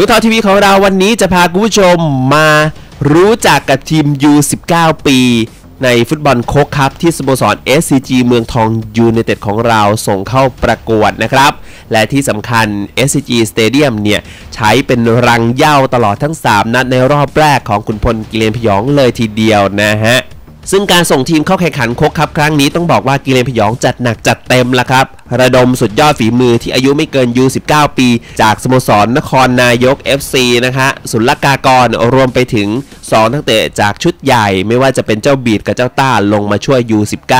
มือทอทีวีของเราวันนี้จะพาคุณผู้ชมมารู้จักกับทีม U19 ปี ในฟุตบอลโคกคัพที่สโมสร SCG เมืองทองยูไนเต็ดของเราส่งเข้าประกวดนะครับ และที่สำคัญ SCG Stadium เนี่ยใช้เป็นรังเหย้าตลอดทั้ง 3 นัดในรอบแรกของขุนพลกิเลนพยองเลยทีเดียวนะฮะ ซึ่งการส่งทีมเข้าแข่งขันโคกคัพครั้งนี้ต้องบอกว่ากิเลนพยองจัดหนักจัดเต็มละครับ ระดมสุดยอดฝีมือที่อายุไม่เกิน U19 ปี จากสโมสรนครนายก FC นะคะสุลกากรรวมไปถึง 2 นักเตะจากชุดใหญ่ไม่ว่าจะเป็นเจ้าบีดกับเจ้าต้าลงมาช่วย U19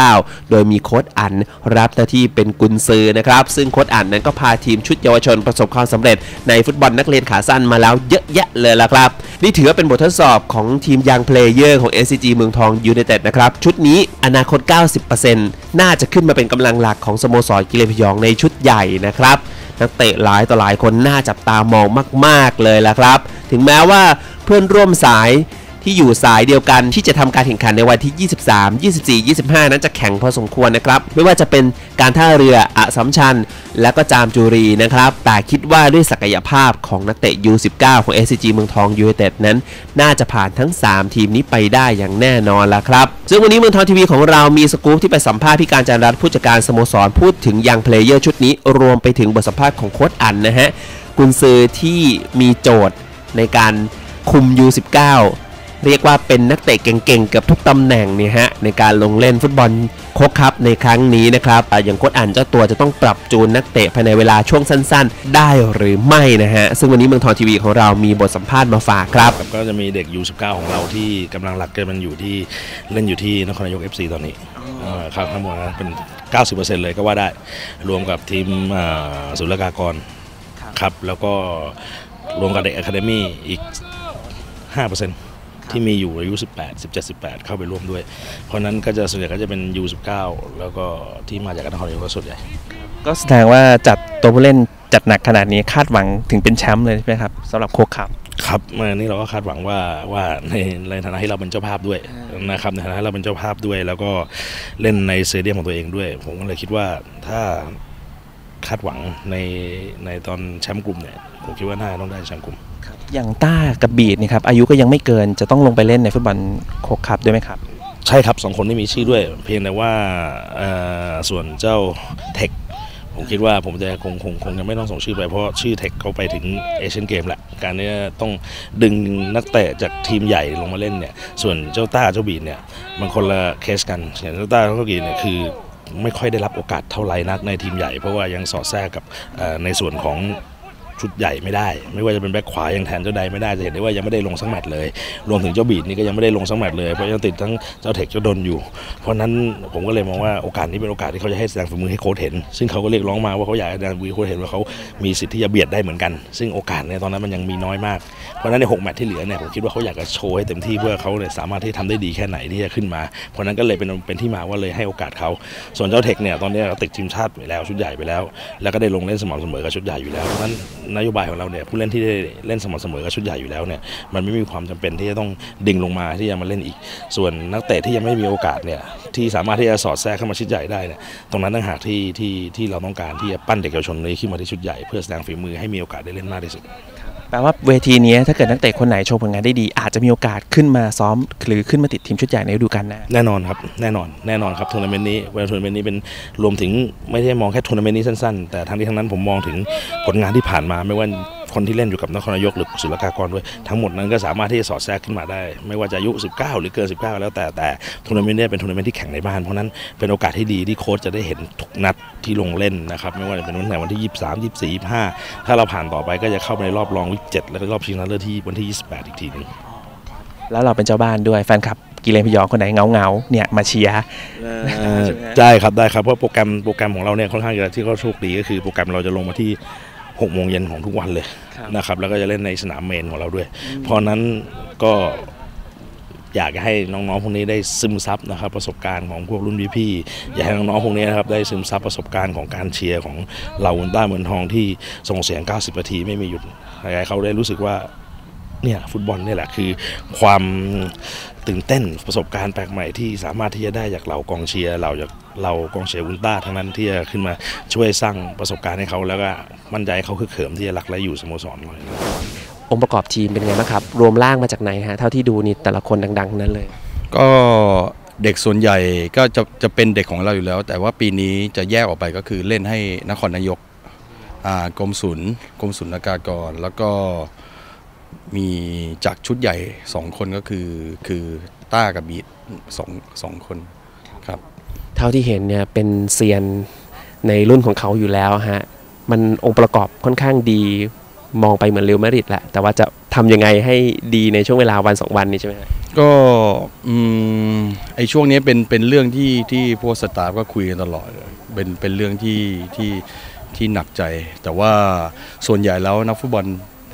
โดยมีโค้ดอันรับหน้าที่เป็นกุนซือนะครับ ซึ่งโค้ดอันนั้นก็พาทีมชุดเยาวชนประสบความสำเร็จในฟุตบอลนักเรียนขาสั้นมาแล้วเยอะแยะเลยละครับ นี่ถือว่าเป็นบททดสอบของทีมยังเพลเยอร์ของ SCG เมืองทองยูไนเต็ดนะครับ ชุดนี้อนาคต 90%น่าจะขึ้นมาเป็นกำลังหลักของสโมสรกิเลนพยองในชุดใหญ่นะครับนักเตะหลายต่อหลายคนน่าจับตามองมาก ๆ เลยละครับ ถึงแม้ว่าเพื่อนร่วมสาย ที่อยู่สายเดียวกันที่จะทำการแข่งขันในวันที่ 23 24 25 นั้นจะแข่งพอสมควรนะครับ ไม่ว่าจะเป็นการท่าเรืออะสัมชัญ และก็จามจุรีนะครับ แต่คิดว่าด้วยศักยภาพของนักเตะ U19 ของ SCG เมืองทองยูไนเต็ดนั้น น่าจะผ่านทั้ง 3 ทีมนี้ไปได้อย่างแน่นอนละครับ ซึ่งวันนี้เมืองทองทีวีของเรามีสกู๊ปที่ไปสัมภาษณ์พี่การจารัตผู้จัดการสโมสรพูดถึงยังเพลเยอร์ชุดนี้รวมไปถึงบทสัมภาษณ์ของโค้ชอันนะฮะกุนซือที่มีโจทย์ในการคุม U19 เรียกว่าเป็นนักเตะเก่งๆเกือบทุกตำแหน่งเนี่ยฮะในการลงเล่นฟุตบอลโคกคัพในครั้งนี้นะครับอะอย่างโค้ชอันเจ้าตัวจะต้องปรับจูนนักเตะภายในเวลาช่วงสั้นๆ ได้หรือไม่นะฮะ ซึ่งวันนี้เมืองทองทีวีของเรามีบทสัมภาษณ์มาฝากครับครับก็จะมีเด็ก U19 ของเราที่กำลังหลักก็มันอยู่ที่เล่นอยู่ที่นครนายก FC ตอนนี้เอ่อครับทั้งหมดนะเป็น 90%เลยก็ว่าได้ รวมกับทีมอ่าศุลกากรครับแล้วก็รวมกับเด็กอะคาเดมี่อีก 5% ที่มีอยู่อายุ 18 17 18 เข้าไปร่วมด้วย เพราะนั้นก็จะส่วนใหญ่ก็จะเป็น U19 แล้วก็ที่มาจากนครนายกก็ส่วนใหญ่ก็แสดงว่าจัดตัวผู้เล่นจัดหนักขนาดนี้คาดหวังถึงเป็นแชมป์เลยใช่ไหมครับสำหรับโคกคัพครับเมื่อนี้เราก็คาดหวังว่าว่าในในฐานะที่เราเป็นเจ้าภาพด้วยนะครับในฐานะที่เราเป็นเจ้าภาพด้วย แล้วก็เล่นในสเตเดียมของตัวเองด้วย ผมก็เลยคิดว่าถ้าคาดหวังในในตอนแชมป์กลุ่มเนี่ยผมคิดว่าน่าจะต้องได้แชมป์กลุ่ม อย่างต้ากับบีดนี่ครับอายุก็ยังไม่เกินจะต้องลงไปเล่นในฟุตบอลโคกคัพด้วยไหมครับ ใช่ครับสองคนนี้มีชื่อด้วย เพียงแต่ว่าส่วนเจ้าเทคผมคิดว่าผมจะคงคงคงยังไม่ต้องส่งชื่อไปเพราะชื่อเทคเขาไปถึงเอเชียนเกมแหละ การนี้ต้องดึงนักเตะจากทีมใหญ่ลงมาเล่นเนี่ย ส่วนเจ้าต้าเจ้าบีดเนี่ยมันคนละเคสกันอย่างเจ้าต้าเจ้าบีดเนี่ยคือไม่ค่อยได้รับโอกาสเท่าไหร่นักในทีมใหญ่ เพราะว่ายังสอดแทรกกับในส่วนของ ชุดใหญ่ไม่ได้ ไม่ว่าจะเป็นแบ็คขวายังแทนเจ้าใดไม่ได้จะเห็นได้ว่ายังไม่ได้ลงสักแมตช์เลย รวมถึงเจ้าบีดนี่ก็ยังไม่ได้ลงสักแมตช์เลยเพราะยังติดทั้งเจ้าเทคเจ้าดนอยู่ เพราะนั้นผมก็เลยมองว่าโอกาสนี้เป็นโอกาสที่เขาจะให้แสดงฝีมือให้โค้ชเห็น ซึ่งเขาก็เรียกร้องมาว่าเขาอยากให้แสดงฝีมือโค้ชเห็นว่าเขามีสิทธิ์ที่จะเบียดได้เหมือนกัน ซึ่งโอกาสในตอนนั้นมันยังมีน้อยมากเพราะนั้นในหกแมตช์ที่เหลือเนี่ยผมคิดว่าเขาอยากจะโชว์ให้เต็มที่เพื่อเขาเนี่ยสามารถที่ทำได้ดีแค่ไหนที่จะขึ้นมา เพราะนั้นก็เลยเป็นเป็นที่มาว่าเลยให้โอกาสเขาส่วนเจ้าเทคเนี่ยตอนนี้ติดทีมชาติไปแล้วชุดใหญ่ไปแล้ว แล้วก็ได้ลงเล่นสม่ำเสมอกับชุดใหญ่อยู่แล้วเพราะนั้นนโยบายของเราเนี่ยผู้เล่นที่ได้เล่นสม่ำเสมอกับชุดใหญ่อยู่แล้วเนี่ยมันไม่มีความจำเป็นที่จะต้องดึงลงมาที่จะมาเล่นอีก ส่วนนักเตะที่ยังไม่มีโอกาสเนี่ยที่สามารถที่จะสอดแทรกเข้ามาชุดใหญ่ได้เนี่ยตรงนั้นต่างหากที่ที่ที่เราต้องการที่จะปั้นเด็กเยาวชนนี้ขึ้นมาที่ชุดใหญ่เพื่อแสดงฝีมือให้มีโอกาสได้เล่นมากที่สุด แปลว่าเวทีนี้ถ้าเกิดนักเตะคนไหนโชว์ผลงานได้ดี อาจจะมีโอกาสขึ้นมาซ้อม หรือขึ้นมาติดทีมชุดใหญ่ในฤดูกาลหน้าแน่นอนครับแน่นอนแน่นอนครับทัวร์นาเมนต์นี้เวลาทัวร์นาเมนต์นี้เป็นรวมถึงไม่ได้มองแค่ทัวร์นาเมนต์นี้สั้นๆ แต่ทั้งนี้ทั้งนั้นผมมองถึงผลงานที่ผ่านมาไม่ว่า คนที่เล่นอยู่กับนครนายกหรือศุลกากรด้วย ทั้งหมดนั้นก็สามารถที่จะสอดแทรกขึ้นมาได้ ไม่ว่าจะอายุ 19 หรือเกิน 19 แล้วแต่แต่ทัวร์นาเมนต์เนี้เป็นทัวร์นาเมนต์ที่แข่งในบ้านเพราะฉะนั้นเป็นโอกาสที่ดีที่โค้ชจะได้เห็นทุกนัดที่ลงเล่นนะครับไม่ว่าจะเป็นวันไหนวันที่ 23 24 25 ถ้าเราผ่านต่อไปก็จะเข้าไปในรอบรองวิกเจ็ดแล้วก็รอบชิงชนะเลิศที่วันที่ 28 อีกทีหนึงแล้วเราเป็นเจ้าบ้านด้วยแฟนคลับกิเลนพยองคนไหนเงาเงาๆเนี่ยมาเชียร์ใช่ไหมได้ครับได้ครับเพราะโปรแกรมโปรแกรมของเราเนี่ยค่อนข้างจะที่เขาโชคดีก็คือโปรแกรมเราจะลงมาที่ 6โมงเย็นของทุกวันเลยนะครับ แล้วก็จะเล่นในสนามเมนของเราด้วย เพราะนั้นก็อยากจะให้น้องๆพวกนี้ได้ซึมซับนะครับประสบการณ์ของพวกรุ่นพี่ๆอยากให้น้องๆพวกนี้นะครับได้ซึมซับประสบการณ์ของการเชียร์ของเราอุลตร้าเมืองทองที่ส่งเสียง 90นาทีไม่มีหยุดให้เขาได้รู้สึกว่า เนี่ยฟุตบอลเนี่ยแหละคือความตื่นเต้นประสบการณ์แปลกใหม่ที่สามารถที่จะได้จากเหล่ากองเชียร์เราจากเรากองเชียร์อุลตร้าทั้งนั้นที่จะขึ้นมาช่วยสร้างประสบการณ์ให้เขาแล้วก็มั่นใจให้เขาคือเขิมที่จะรักและอยู่สโมสรเราองค์ประกอบทีมเป็นไงบ้างครับ รวมร่างมาจากไหนฮะเท่าที่ดูนี่แต่ละคนดังๆทั้งนั้นเลย ก็เด็กส่วนใหญ่ก็จะจะเป็นเด็กของเราอยู่แล้ว แต่ว่าปีนี้จะแยกออกไปก็คือเล่นให้นครนายกอ่ากรมศุลกรมศุลกากร แล้วก็ มีจากชุดใหญ่สองคนก็คือคือต้ากับบีทสองสองคนครับเท่าที่เห็นเนี่ยเป็นเซียนในรุ่นของเขาอยู่แล้วฮะมันองค์ประกอบค่อนข้างดีมองไปเหมือนเรอัลมาดริดแหละ แต่ว่าจะทำยังไงให้ดีในช่วงเวลาวันสองวันนี้ใช่ไหมฮะก็อืมไอช่วงนี้เป็นเป็นเรื่องที่ที่พวกสตาฟก็คุยกันตลอดเลยเป็นเป็นเรื่องที่ที่ที่หนักใจ แต่ว่าส่วนใหญ่แล้วนักฟุตบอล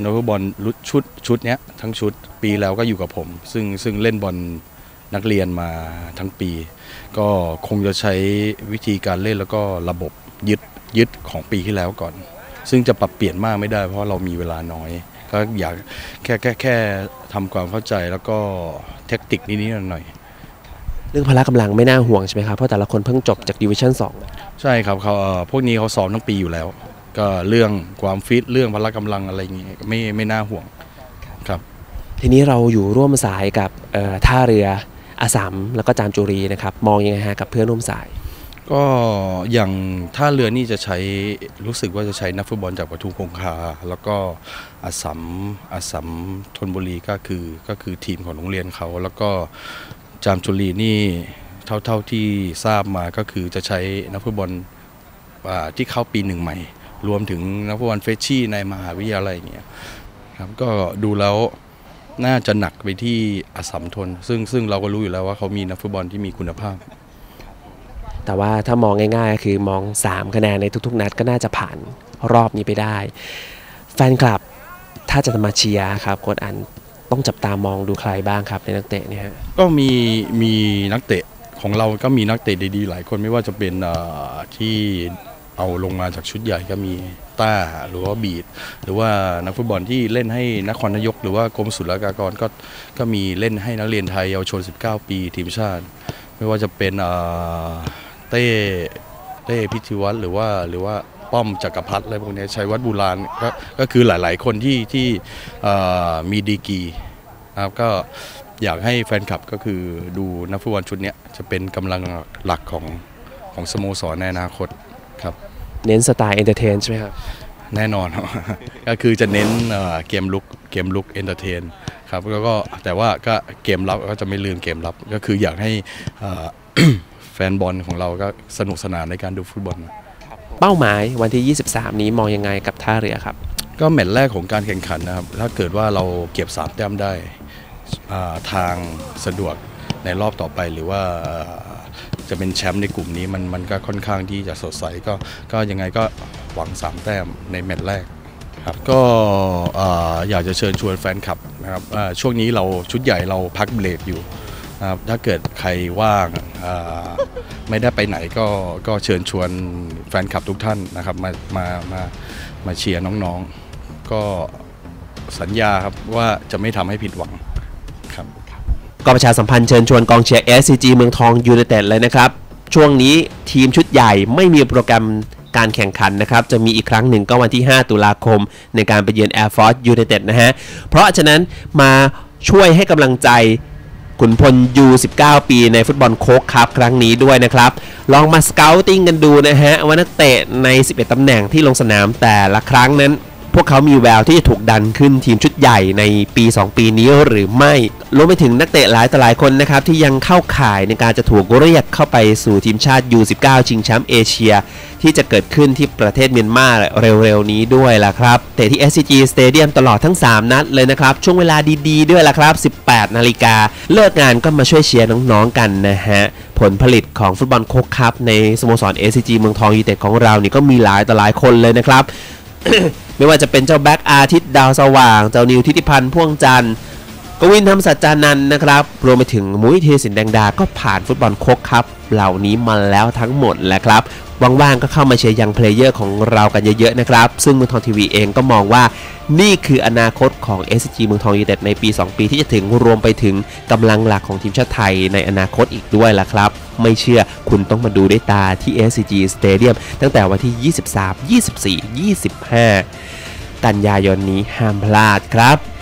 นักฟุตบอลรุ่นชุดชุดเนี้ยทั้งชุดปีแล้วก็อยู่กับผม ซึ่งซึ่งเล่นบอลนักเรียนมาทั้งปี ก็คงจะใช้วิธีการเล่นแล้วก็ระบบยึดยึดของปีที่แล้วก่อน ซึ่งจะปรับเปลี่ยนมากไม่ได้ เพราะเรามีเวลาน้อย ก็อยากแค่แค่แค่ทำความเข้าใจแล้วก็เทคนิคนิดๆหน่อยเรื่องพละกำลังไม่น่าห่วงใช่ไหมครับ เพราะแต่ละคนเพิ่งจบจากดิวิชั่น2ๆใช่ครับเขาเอ่อพวกนี้เขาซ้อมทั้งปีอยู่แล้ว ก็เรื่องความฟิตเรื่องพละกำลังอะไรอย่างงี้ไม่ไม่น่าห่วงครับ ทีนี้เราอยู่ร่วมสายกับเอ่อท่าเรืออาสัมแล้วก็จามจุรีนะครับ มองยังไงฮะกับเพื่อนร่วมสาย ก็อย่างท่าเรือนี่จะใช้รู้สึกว่าจะใช้นักฟุตบอลจากปทุมคงคา แล้วก็อาสัมอาสัมธนบุรีก็คือก็คือทีมของโรงเรียนเขา แล้วก็จามจุรีนี่เท่าเท่าที่ทราบมาก็คือจะใช้นักฟุตบอลอ่าที่เข้าปีหนึ่งใหม่ รวมถึงนักฟุตบอลเฟชชี่ในมหาวิทยาลัยอย่างเงี้ยครับก็ดูแล้วน่าจะหนักไปที่อาสัมทน ซึ่งซึ่งเราก็รู้อยู่แล้วว่าเขามีนักฟุตบอลที่มีคุณภาพ แต่ว่าถ้ามองง่ายๆก็คือมอง 3 คะแนนในทุกๆ นัดก็น่าจะผ่านรอบนี้ไปได้ แฟนคลับถ้าจะมาเชียร์ครับโค้ชอันต้องจับตามองดูใครบ้างครับในนักเตะเนี่ยฮะก็มีมีนักเตะของเราก็มีนักเตะดีๆ หลายคนไม่ว่าจะเป็นเอ่อที่ เอาลงมาจากชุดใหญ่ก็มีต้าหรือว่าบีดหรือว่านักฟุตบอลที่เล่นให้นครนายก หรือว่ากรมศุลกากรก็ก็มีเล่นให้นักเรียนไทยเยาวชน 19 ปีทีมชาติ ไม่ว่าจะเป็นเอ่อเต้เต้พิธิวัตรหรือว่าหรือว่าป้อมจักรพัฒน์อะไรพวกนี้ชัยวัฒน์บุราณก็ก็คือหลายๆ คนที่ที่มีดีกีนะครับก็อยากให้แฟนคลับก็คือดูนักฟุตบอลชุดนี้จะเป็นกำลังหลักของของสโมสรในอนาคต ครับเน้นสไตล์เอนเตอร์เทนใช่ไหมครับ แน่นอนก็คือจะเน้นเอ่อเกมลุกเกมลุกเอนเตอร์เทนครับแล้วก็แต่ว่าก็เกมรับก็จะไม่ลืมเกมรับ ก็คืออยากให้เอ่อแฟนบอลของเราก็สนุกสนานในการดูฟุตบอลเป้าหมายวันที่ 23 นี้มองยังไงกับท่าเรือครับ ก็แมตช์แรกของการแข่งขันนะครับ ถ้าเกิดว่าเราเก็บสามแต้มได้อ่าทางสะดวกในรอบต่อไปหรือว่าอ่าจะเป็นแชมป์ในกลุ่มนี้มันมันก็ค่อนข้างที่จะสดใสก็ก็ยังไงก็หวังสามแต้มในแมตช์แรกครับก็อยากจะเชิญชวนแฟนคลับนะครับช่วงนี้เราชุดใหญ่เราพักเบรกอยู่นะครับถ้าเกิดใครว่างาไม่ได้ไปไหนก็ก็เชิญชวนแฟนคลับทุกท่านนะครับมามามามาเชียร์น้องๆ ก็สัญญาครับว่าจะไม่ทำให้ผิดหวังครับ ก็ประชาสัมพันธ์เชิญชวนกองเชียร์ SCG เมืองทองยูไนเต็ดเลยนะครับ ช่วงนี้ทีมชุดใหญ่ไม่มีโปรแกรมการแข่งขันนะครับ จะมีอีกครั้งหนึ่งก็วันที่ 5 ตุลาคม ในการไปเยือน Air Force United นะฮะ เพราะฉะนั้นมาช่วยให้กำลังใจขุนพลยู19 ปีในฟุตบอลโค้กคัพครั้งนี้ด้วยนะครับ ลองมาสเกลติ้งกันดูนะฮะ ว่านักเตะใน 11 ตำแหน่งที่ลงสนามแต่ละครั้งนั้น พวกเขามีแววที่จะถูกดันขึ้นทีมชุดใหญ่ในปี 2 ปีนี้หรือไม่ รวมไปถึงนักเตะหลายต่อหลายคนนะครับที่ยังเข้าข่ายในการจะถูกเรียกเข้าไปสู่ทีมชาติ U19 ชิงแชมป์เอเชีย ที่จะเกิดขึ้นที่ประเทศเมียนมาเร็วๆนี้ด้วยล่ะครับเตะที่ SCG Stadium ตลอดทั้ง 3 นัดเลยนะครับ ช่วงเวลาดีๆด้วยล่ะครับ 18 นาฬิกา เลิกงานก็มาช่วยเชียร์น้องๆกันนะฮะ ผลผลิตของฟุตบอลโคกคัพในสโมสร SCG เมืองทองยูเต็ดของเรานี่ก็มีหลายต่อหลายคนเลยนะครับ ไม่ว่าจะเป็นเจ้าแบ็กอาทิตย์ดาวสว่าง เจ้านิวทิติพันธ์พ่วงจันทร์ กวินธรรมสัจจานันท์นะครับ รวมไปถึงมุ้ยเทสินแดงดา ก็ผ่านฟุตบอลโคกครับ เหล่านี้มาแล้วทั้งหมดแหละครับว่างๆก็เข้ามาเชียร์ยังเพลเยอร์ของเรากันเยอะๆนะครับ ซึ่งเมืองทองทีวีเองก็มองว่า นี่คืออนาคตของ SG เมืองทองยูเต็ดในปี 2 ปีที่จะถึงรวมไปถึงกำลังหลักของทีมชาติไทยในอนาคตอีกด้วยล่ะครับ ไม่เชื่อคุณต้องมาดูด้วยตาที่ SCG Stadium ตั้งแต่วันที่ 23 24 25 กันยายนนี้ห้ามพลาดครับ